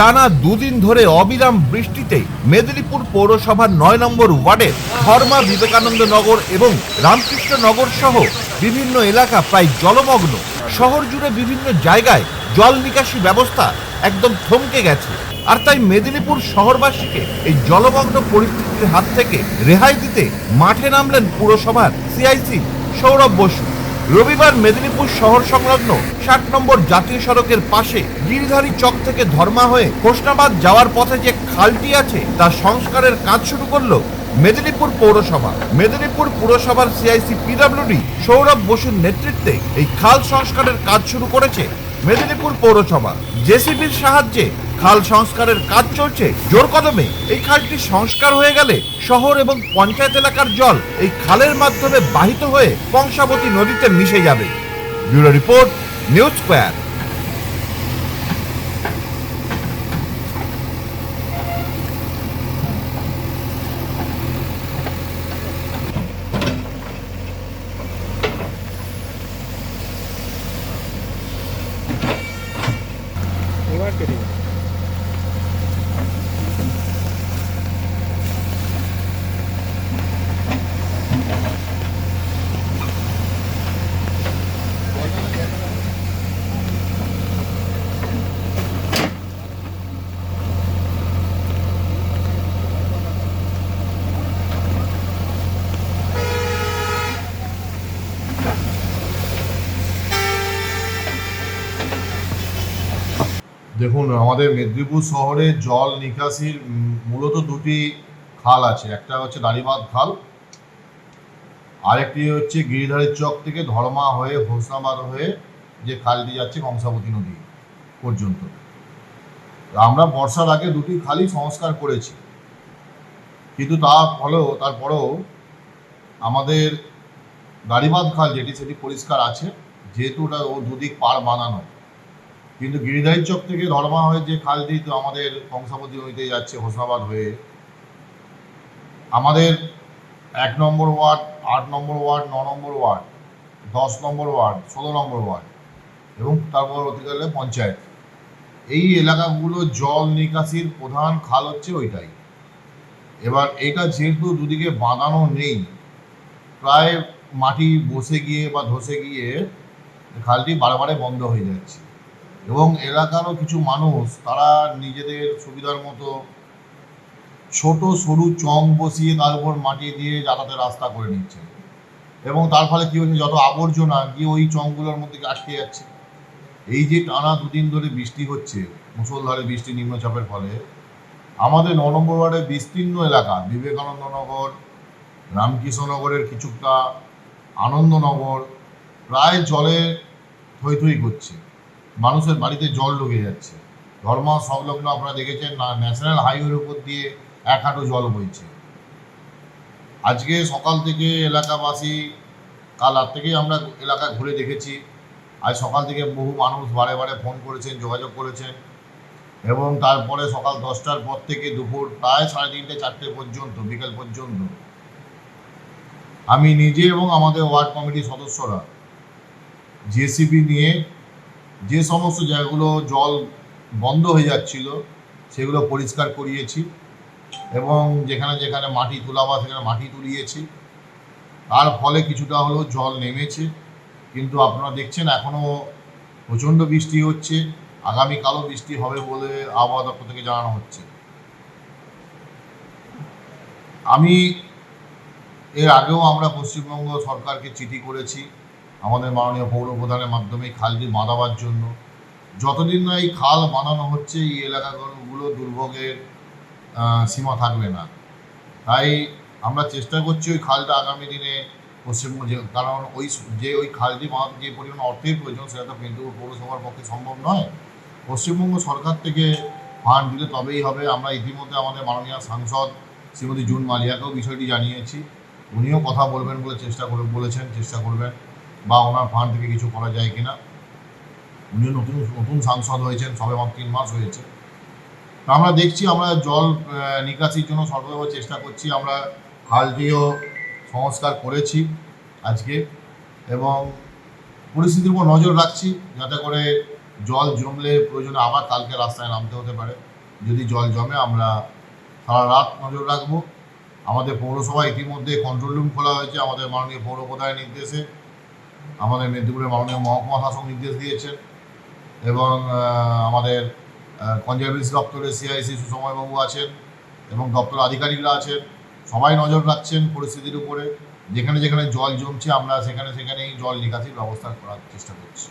টানা দুদিন ধরে অবিরাম বৃষ্টিতে মেদিনীপুর পৌরসভার নয় নম্বর ওয়ার্ডের ধর্মা বিবেকানন্দ নগর এবং রামকৃষ্ণ নগর সহ বিভিন্ন এলাকা প্রায় জলমগ্ন। শহর জুড়ে বিভিন্ন জায়গায় জল নিকাশি ব্যবস্থা একদম থমকে গেছে। আর তাই মেদিনীপুর শহরবাসীকে এই জলমগ্ন পরিস্থিতির হাত থেকে রেহাই দিতে মাঠে নামলেন পুরসভার সিআইসি সৌরভ বসু। রবিবার মেদিনীপুর শহর সংলগ্ন ষাট নম্বর জাতীয় সড়কের পাশে গিরিধারী চক থেকে ধর্মা হয়ে হোসনাবাদ যাওয়ার পথে যে খালটি আছে, তা সংস্কারের কাজ শুরু করল মেদিনীপুর পৌরসভা। মেদিনীপুর পুরসভার সিআইসি পিডব্লিউডি সৌরভ বসুর নেতৃত্বে এই খাল সংস্কারের কাজ শুরু করেছে মেদিনীপুর পৌরসভা। জেসিবির সাহায্যে খাল সংস্কারের কাজ চলছে। জোর কদমে। এই খালটি সংস্কার হয়ে গেলে শহর এবং পঞ্চায়েত এলাকার জল এই খালের মাধ্যমে বাহিত হয়ে কংসাবতী নদীতে মিশে যাবে। Bureau report, news square. এবার দেখুন, আমাদের মেদিনীপুর শহরে জল নিকাশির মূলত দুটি খাল আছে। একটা হচ্ছে দাড়িবাঁধ খাল, আরেকটি হচ্ছে গিরিধারের চক থেকে ধর্মা হয়ে হোসনাবাদ হয়ে যে খালটি যাচ্ছে কংসাবতী নদী পর্যন্ত। আমরা বর্ষার আগে দুটি খালই সংস্কার করেছি। কিন্তু তা ফলেও তারপরেও আমাদের দাড়িবাঁধ খাল যেটি, সেটি পরিষ্কার আছে। যেহেতু ওটা ও দুদিক পার বানানো কিন্তু গিরিধারী চক থেকে ধর্মা হয়ে যে খালটি তো আমাদের কংসাবতী নদীতে যাচ্ছে হোসনাবাদ হয়ে, আমাদের এক নম্বর ওয়ার্ড, আট নম্বর ওয়ার্ড, ন নম্বর ওয়ার্ড, দশ নম্বর ওয়ার্ড, ষোলো নম্বর ওয়ার্ড এবং তারপর অতি গেলে পঞ্চায়েত। এই এলাকাগুলো জল নিকাশির প্রধান খাল হচ্ছে ওইটাই। এবার এটা যেহেতু দুদিকে বাঁধানো নেই, প্রায় মাটি বসে গিয়ে বা ধসে গিয়ে খালটি বারে বন্ধ হয়ে যাচ্ছে। এবং এলাকারও কিছু মানুষ, তারা নিজেদের সুবিধার মতো ছোট, সরু চং বসিয়ে তার উপর মাটি দিয়ে যাতায়াতের রাস্তা করে নিচ্ছে। এবং তার ফলে কি হচ্ছে, যত আবর্জনা গিয়ে ওই চংগুলোর মধ্যে আটকে যাচ্ছে। এই যে টানা দুদিন ধরে বৃষ্টি হচ্ছে মুসলধারে বৃষ্টি নিম্নচাপের ফলে, আমাদের ন নম্বর ওয়ার্ডের বিস্তীর্ণ এলাকা, বিবেকানন্দ নগর, রামকৃষ্ণনগরের কিছুটা আনন্দনগর, প্রায় জলে থই থই করছে। মানুষের বাড়িতে জল ঢুকে যাচ্ছে। ধর্মা সংলগ্ন আপনারা দেখেছেন না, ন্যাশনাল হাইওয়ের উপর দিয়ে এক হাঁটু জল বইছে। আজকে সকাল থেকে এলাকাবাসী, কাল রাত থেকেই আমরা এলাকা ঘুরে দেখেছি। আজ সকাল থেকে বহু মানুষ বারে বারে ফোন করেছেন, যোগাযোগ করেছেন এবং তারপরে সকাল দশটার পর থেকে দুপুর প্রায় সাড়ে তিনটে, চারটে পর্যন্ত, বিকেল পর্যন্ত। আমি নিজে এবং আমাদের ওয়ার্ড কমিটির সদস্যরা, জেসিবি নিয়ে যে সমস্ত জায়গাগুলো জল বন্ধ হয়ে যাচ্ছিল, সেগুলো পরিষ্কার করিয়েছি এবং যেখানে যেখানে মাটি তোলা বা সেখানে মাটি তুলিয়েছি। তার ফলে কিছুটা হলেও জল নেমেছে। কিন্তু আপনারা দেখছেন এখনও প্রচণ্ড বৃষ্টি হচ্ছে। আগামীকালও বৃষ্টি হবে বলে আবহাওয়া দপ্তর থেকে জানানো হচ্ছে। আমি এর আগেও আমরা পশ্চিমবঙ্গ সরকারকে চিঠি করেছি। আমাদের মাননীয় পৌর প্রধানের মাধ্যমে খালটি বাঁধাবার জন্য। যতদিন না এই খাল বানানো হচ্ছে, এই এলাকাগুলো দুর্ভোগের সীমা থাকবে না। তাই আমরা চেষ্টা করছি ওই খালটা আগামী দিনে পশ্চিমবঙ্গ, কারণ ওই যে ওই খালটি বাঁধাতে যে পরিমাণ অর্থের প্রয়োজন, সেটা তো কিন্তু পৌরসভার পক্ষে সম্ভব নয়। পশ্চিমবঙ্গ সরকার থেকে ফান্ড দিলে তবেই হবে। আমরা ইতিমধ্যে আমাদের মাননীয় সাংসদ শ্রীমতী জুন মালিয়াকেও বিষয়টি জানিয়েছি। উনিও কথা বলবেন বলে চেষ্টা করে বলেছেন, চেষ্টা করবেন। বা ওনার ফান্ড থেকে কিছু করা যায় কিনা। উনিও নতুন নতুন সাংসদ হয়েছেন, সবে মাত্র তিন মাস হয়েছে। তা আমরা দেখছি, আমরা জল নিকাশির জন্য সর্বদা চেষ্টা করছি, আমরা খালটিও সংস্কার করেছি আজকে এবং পরিস্থিতির উপর নজর রাখছি যাতে করে জল জমলে প্রয়োজনে আবার কালকে রাস্তায় নামতে হতে পারে। যদি জল জমে, আমরা সারা রাত নজর রাখব। আমাদের পৌরসভা ইতিমধ্যে কন্ট্রোল রুম খোলা হয়েছে, আমাদের মাননীয় পৌর প্রধানের নির্দেশে। আমাদের মেদিনীপুরের মাননীয় মহকুমা শাসক নির্দেশ দিয়েছেন এবং আমাদের কনজারভেন্সি দপ্তরের সিআইসি সুসময়বাবু আছেন এবং দপ্তর আধিকারিকরা আছেন। সবাই নজর রাখছেন পরিস্থিতির উপরে। যেখানে যেখানে জল জমছে, আমরা সেখানে সেখানেই জল নিকাশির ব্যবস্থা করার চেষ্টা করছি।